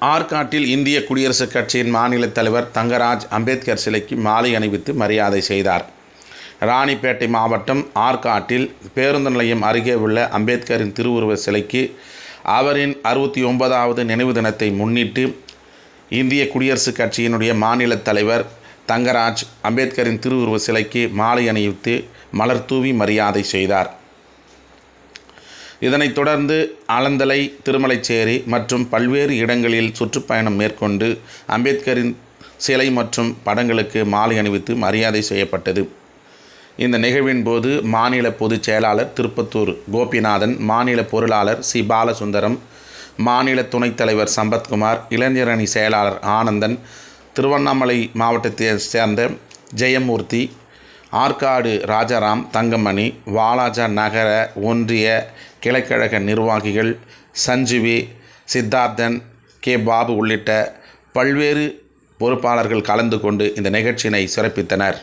ஆற்காட்டில் இந்திய குடியரசுக் கட்சியின் மாநில தலைவர் தங்கராஜ் அம்பேத்கர் சிலைக்கு மாலை அணிவித்து மரியாதை செய்தார். ராணிப்பேட்டை மாவட்டம் ஆற்காட்டில் பேருந்து நிலையம் அருகே உள்ள அம்பேத்கரின் திருவுருவ சிலைக்கு அவரின் அறுபத்தி ஒன்பதாவது நினைவு தினத்தை முன்னிட்டு இந்திய குடியரசுக் கட்சியினுடைய மாநில தலைவர் தங்கராஜ் அம்பேத்கரின் திருவுருவ சிலைக்கு மாலை அணிவித்து மலர் தூவி மரியாதை செய்தார். இதனைத் தொடர்ந்து ஆலந்தலை திருமலைச்சேரி மற்றும் பல்வேறு இடங்களில் சுற்றுப்பயணம் மேற்கொண்டு அம்பேத்கரின் சிலை மற்றும் படங்களுக்கு மாலை அணிவித்து மரியாதை செய்யப்பட்டது. இந்த நிகழ்வின் போது மாநில பொதுச் செயலாளர் திருப்பத்தூர் கோபிநாதன் மாநில பொருளாளர் சி. பாலசுந்தரம் மாநில துணைத் தலைவர் சம்பத்குமார் இளைஞரணி செயலாளர் ஆனந்தன் திருவண்ணாமலை மாவட்டத்தை சேர்ந்த ஜெயமூர்த்தி ஆற்காடு ராஜாராம் தங்கமணி வாலாஜா நகர ஒன்றிய கிளைக்கழக நிர்வாகிகள் சஞ்சீவி சித்தார்த்தன் கே. பாபு உள்ளிட்ட பல்வேறு பொறுப்பாளர்கள் கலந்து கொண்டு இந்த நிகழ்ச்சியினை சிறப்பித்தனர்.